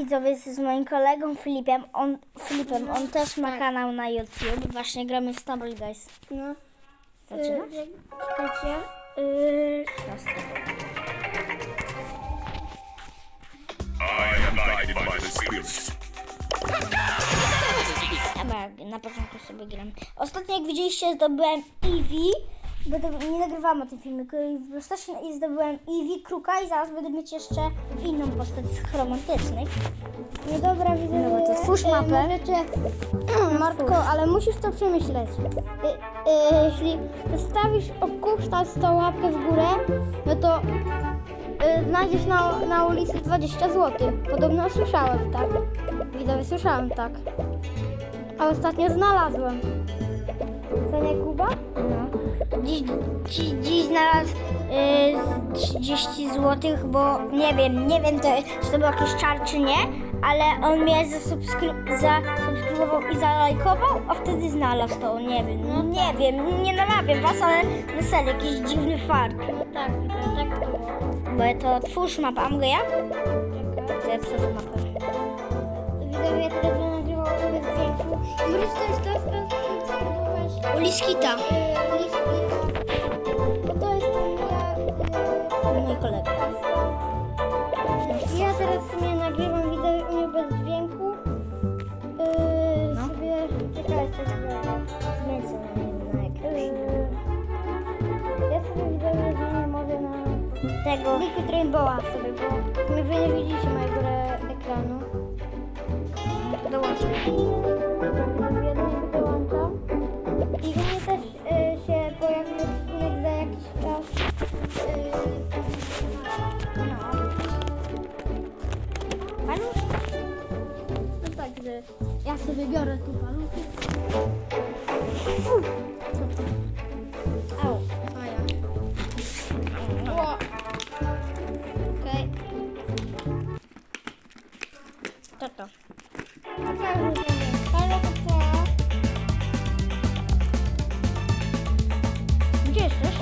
Widzowie, z moim kolegą Filipem. On, Filipem, on też ma kanał na YouTube. Właśnie gramy w Stumble Guys. No. Zaczynasz? Y, Czekajcie. Y, I am guided by the spirits. Dobra, na początku sobie gram. Ostatnio jak widzieliście zdobyłem Eevee, bo to, nie nagrywałam o tym filmiku, i ostatnio i zdobyłem Eevee, Kruka i zaraz będę mieć jeszcze inną postać z chromantycznych. no dobra, widzę. No to twórz y, mapę. Marko, ale musisz to przemyśleć. Y, y, jeśli zostawisz okusztać tą łapkę w górę, no to y, znajdziesz na, na ulicy 20 zł. Podobno słyszałem tak. Widzowie, słyszałem tak. A ostatnio znalazłem. Co nie, Kuba? No. Dziś, dziś, dziś znalazł y, z 30 zł, bo nie wiem, nie wiem to, czy to był jakiś czar czy nie, ale on mnie zasubskry- zasubskrybował i zalajkował, a wtedy znalazł to, nie wiem, nie wiem, nie namawiam was, ale na serio, jakiś dziwny fart. Tak, widzowie, tak to było. Bo to twórz mapę, a mogę ja? To ja przechodzę mapę. Widzowie, ja teraz będę nagrywał bez dźwięku. Wróć to jest to, Uliskita, to jest mój kolega. ja teraz sobie nagrywam wideo u mnie bez dźwięku. Yy, No. sobie, czekajcie. Zmień sobie na, ekran. Ja sobie wideo zmienię może na Tego, Liquid Rainbowa sobie, bo my wy nie widzicie mojego ekranu. dołączę. Biorę tu paluchy. Au. A ja. O, Okej. To to. Gdzie jesteś?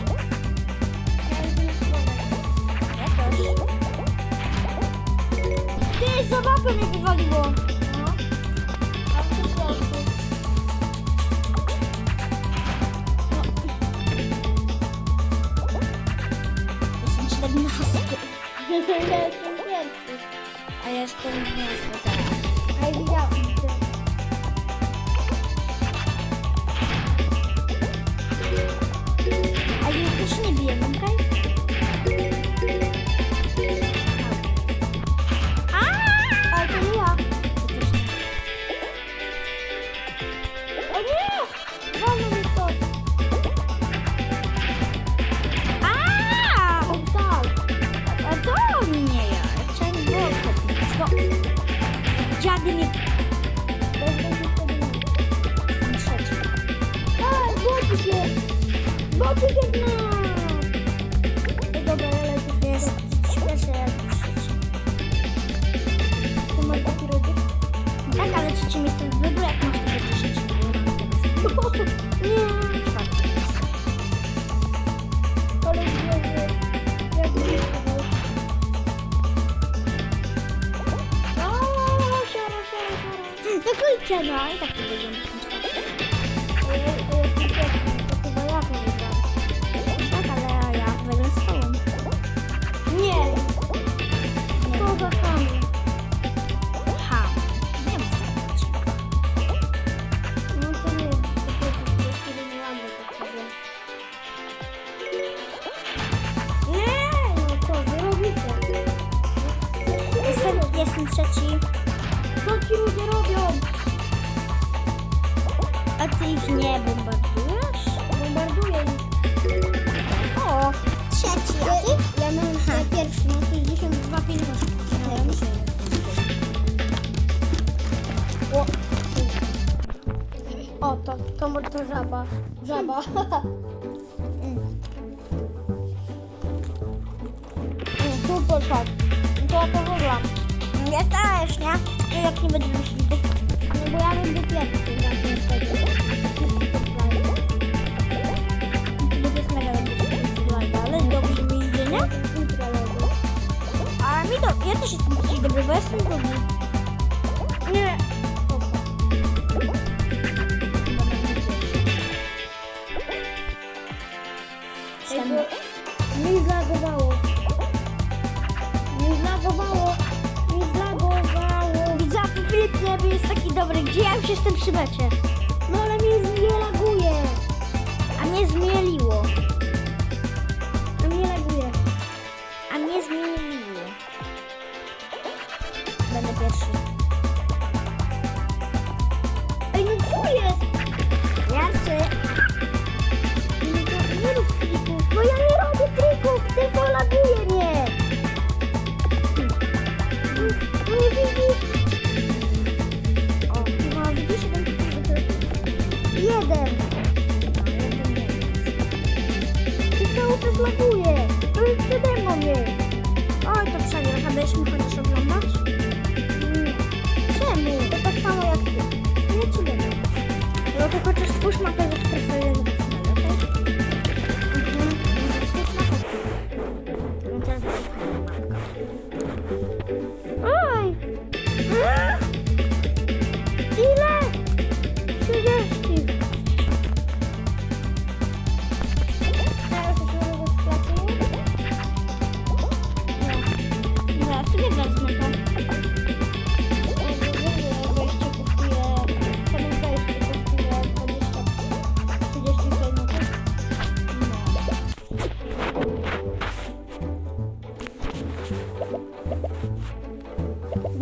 Ty, za mnie wywaliło. 14. Ja jestem pierwszy. A ja jestem 12 teraz. A ja widziałam. że- Jestem, jestem trzeci, Co ci ludzie robią? a ty ich nie bombardujesz? Bombarduję ich. O, trzeci, a ty? Ja miałem ja pierwszy, no 62 pieniądze. O, o to, to, to żaba. Żaba. Mm, Super, patrz. To ja to wygram. Ja też, nie? I jak nie będę myślików. No bo ja będę pierwszy tym wtedy. To jest mega dobrze, ale dobrze mi idzie, nie? A mi do... Ja też jestem dosyć dobry, bo jestem drugi. Nie. Jestem przy mecie? A byśmy chociaż oglądać? Czemu? To tak samo jak ty. Nie ci. No to chociaż spójrz mapę ze preferencji, okej?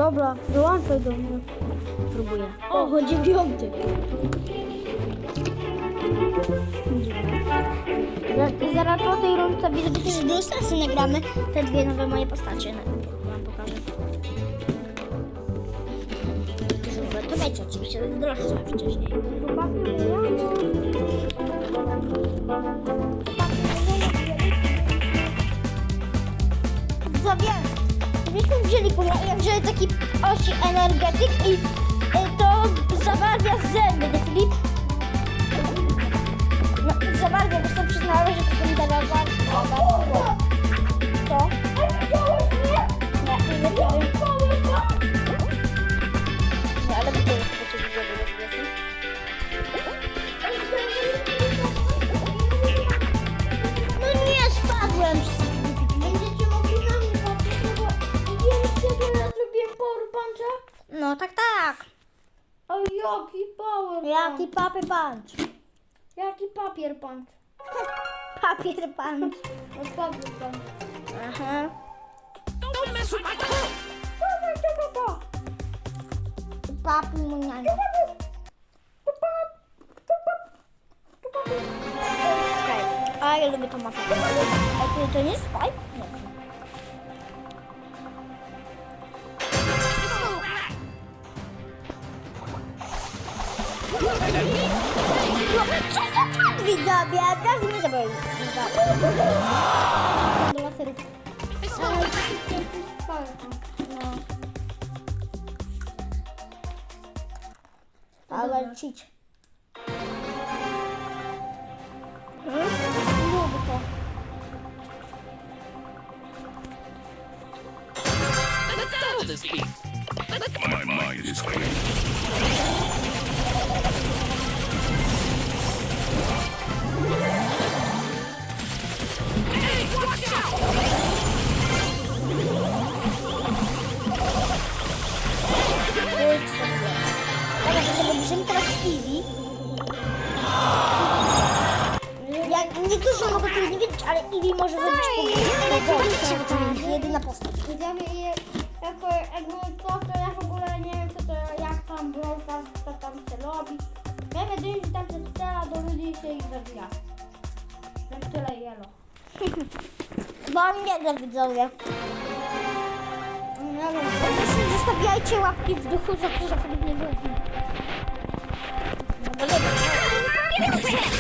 Dobra, dołączaj do mnie. Próbuję. O, dziewiąty. Za- Zaraz po tej rundce widzę, że też do sensy nagramy te dwie nowe moje postacie. No, Wam pokażę. Żółwe, to wiecie oczywiście, droższe wcześniej. Sobie, myśmy kurier, ja wziąłem taki osi energetyk i y, to zabarwia zęby, Jaki papy punch. Jaki papier punch? Papier punch. No papier punch. Aha. Papi muniania. A ja lubię tą mapę. A to, to nie jest fajne? ведь Даби обязаны забыть. Давай, Сарик. Аларчич. My mind is clear. Jedynie, że tam się strzela do ludzi i się ich zabija. Jak tyle jelo. Bo nie da widzowie. Nie wiem, Proszę, zostawiajcie łapki w duchu, za to, że nie był. No bo nie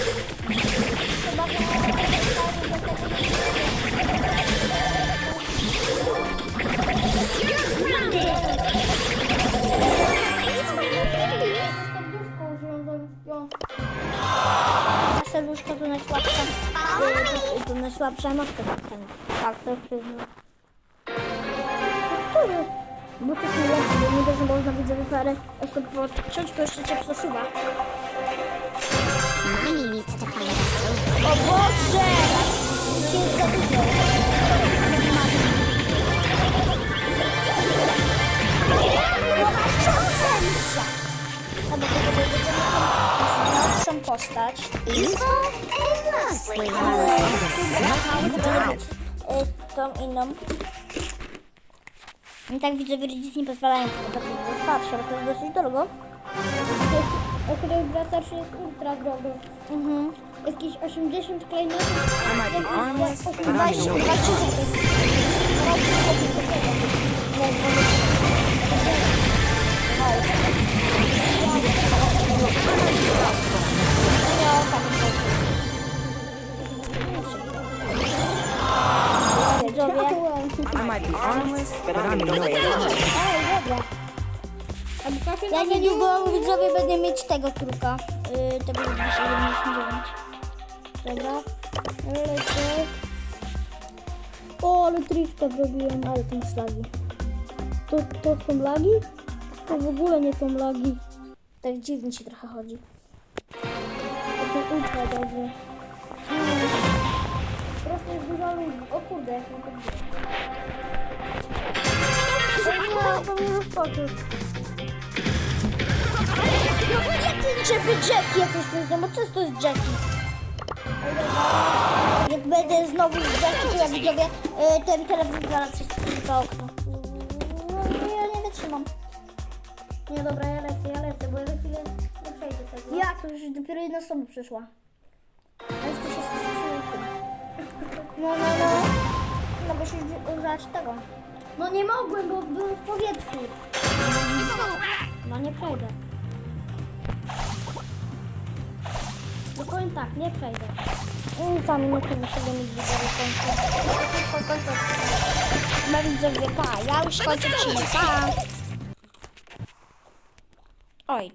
Maska. Tak, to jest pewne. Co jest? Bo to jest najlepsze, bo nie też można widzę parę osób podciąć, to jeszcze cię przesuwa. Mommy needs to O Boże! Za dużo. Nowszą postać. and mostly Y, Tą inną. I tak widzę, że rodzice nie pozwalają sobie to starsze, bo to jest dosyć drogo. Akurat dla starszych jest ultra drogo. Mhm. Jakieś 80 klejnotów. But I'm 20 no 20 zł. No ja niedługo widzowie będę mieć tego truka. Yy, tego 279. Dobra. Lecę. O, ale triczka zrobiłem. Ale tym szlagi. To, to są lagi? To w ogóle nie są lagi. Tak dziwnie się trochę chodzi. To są ultra dobrze. Po prostu jest dużo ludzi. O kurde, jak to To. No nie ten żeby Jackie jakoś to no bo często jest Jackie. Jak będę znowu z Jackie, to ja widzowie y, ten telefon zaraz przez kilka okno. No ja nie wytrzymam. Nie, dobra, ja lecę, ja lecę, bo ja za chwilę nie przejdę tego. Jak? To już dopiero jedna osoba przyszła. A jeszcze się. No, no, no. No bo się używać tego. No nie mogłem, bo byłem w powietrzu. No nie przejdę. No powiem tak, nie przejdę. Za minutę musimy mieć widzowie końcu. No widzowie, pa. Ja już kończę pa. Oj.